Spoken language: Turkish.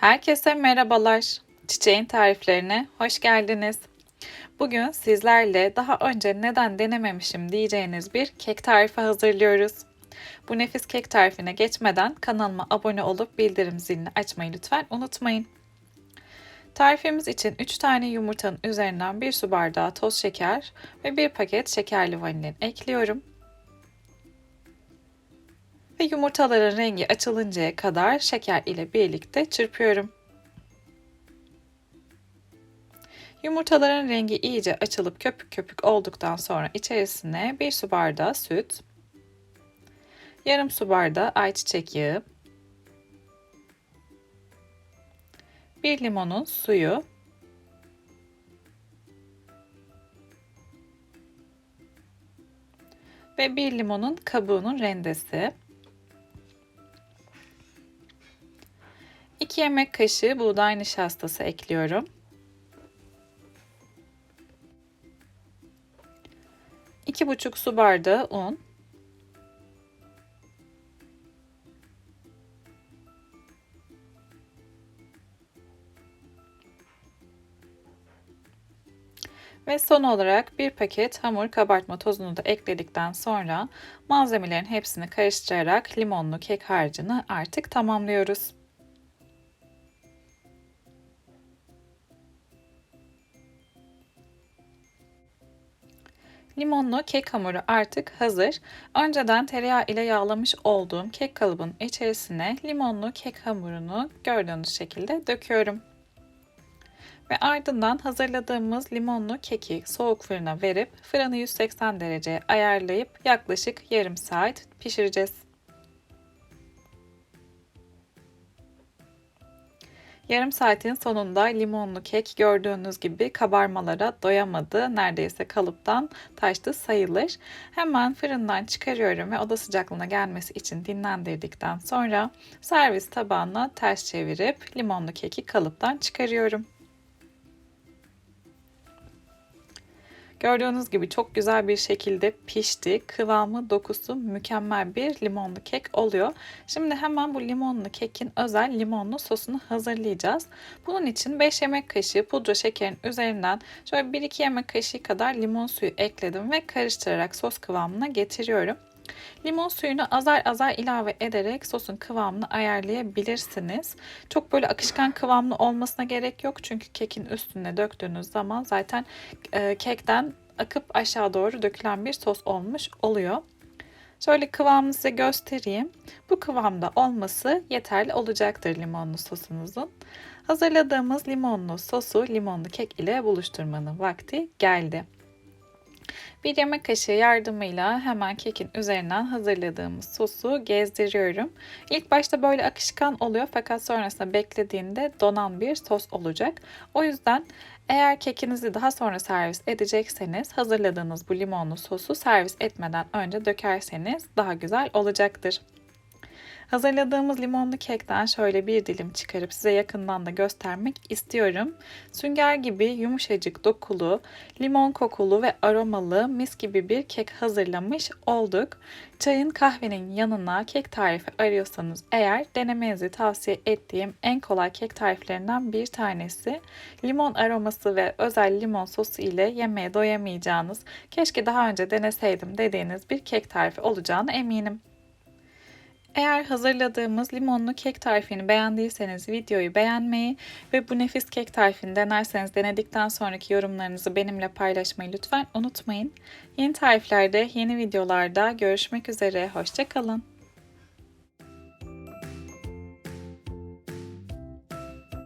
Herkese merhabalar. Çiçeğin tariflerine hoş geldiniz. Bugün sizlerle daha önce neden denememişim diyeceğiniz bir kek tarifi hazırlıyoruz. Bu nefis kek tarifine geçmeden kanalıma abone olup bildirim zilini açmayı lütfen unutmayın. Tarifimiz için 3 tane yumurtanın üzerinden 1 su bardağı toz şeker ve 1 paket şekerli vanilin ekliyorum. Ve yumurtaların rengi açılıncaya kadar şeker ile birlikte çırpıyorum. Yumurtaların rengi iyice açılıp köpük köpük olduktan sonra içerisine 1 su bardağı süt, yarım su bardağı ayçiçek yağı, 1 limonun suyu, ve 1 limonun kabuğunun rendesi, 2 yemek kaşığı buğday nişastası ekliyorum. 2,5 su bardağı un. Ve son olarak bir paket hamur kabartma tozunu da ekledikten sonra malzemelerin hepsini karıştırarak limonlu kek harcını artık tamamlıyoruz. Limonlu kek hamuru artık hazır. Önceden tereyağı ile yağlamış olduğum kek kalıbın içerisine limonlu kek hamurunu gördüğünüz şekilde döküyorum. Ve ardından hazırladığımız limonlu keki soğuk fırına verip fırını 180 dereceye ayarlayıp yaklaşık yarım saat pişireceğiz. Yarım saatin sonunda limonlu kek gördüğünüz gibi kabarmalara doyamadı. Neredeyse kalıptan taştı sayılır. Hemen fırından çıkarıyorum ve oda sıcaklığına gelmesi için dinlendirdikten sonra servis tabağına ters çevirip limonlu keki kalıptan çıkarıyorum. Gördüğünüz gibi çok güzel bir şekilde pişti. Kıvamı, dokusu mükemmel bir limonlu kek oluyor. Şimdi hemen bu limonlu kekin özel limonlu sosunu hazırlayacağız. Bunun için 5 yemek kaşığı pudra şekerin üzerinden şöyle 1-2 yemek kaşığı kadar limon suyu ekledim ve karıştırarak sos kıvamına getiriyorum. Limon suyunu azar azar ilave ederek sosun kıvamını ayarlayabilirsiniz. Çok böyle akışkan kıvamlı olmasına gerek yok. Çünkü kekin üstüne döktüğünüz zaman zaten e, kekten akıp aşağı doğru dökülen bir sos olmuş oluyor. Şöyle kıvamını size göstereyim. Bu kıvamda olması yeterli olacaktır limonlu sosunuzun. Hazırladığımız limonlu sosu limonlu kek ile buluşturmanın vakti geldi. Bir yemek kaşığı yardımıyla hemen kekin üzerinden hazırladığımız sosu gezdiriyorum. İlk başta böyle akışkan oluyor fakat sonrasında beklediğinde donan bir sos olacak. O yüzden eğer kekinizi daha sonra servis edecekseniz hazırladığınız bu limonlu sosu servis etmeden önce dökerseniz daha güzel olacaktır. Hazırladığımız limonlu kekten şöyle bir dilim çıkarıp size yakından da göstermek istiyorum. Sünger gibi yumuşacık dokulu, limon kokulu ve aromalı mis gibi bir kek hazırlamış olduk. Çayın kahvenin yanına kek tarifi arıyorsanız eğer denemenizi tavsiye ettiğim en kolay kek tariflerinden bir tanesi. Limon aroması ve özel limon sosu ile yemeğe doyamayacağınız, keşke daha önce deneseydim dediğiniz bir kek tarifi olacağına eminim. Eğer hazırladığımız limonlu kek tarifini beğendiyseniz videoyu beğenmeyi ve bu nefis kek tarifini denerseniz denedikten sonraki yorumlarınızı benimle paylaşmayı lütfen unutmayın. Yeni tariflerde, yeni videolarda görüşmek üzere. Hoşçakalın.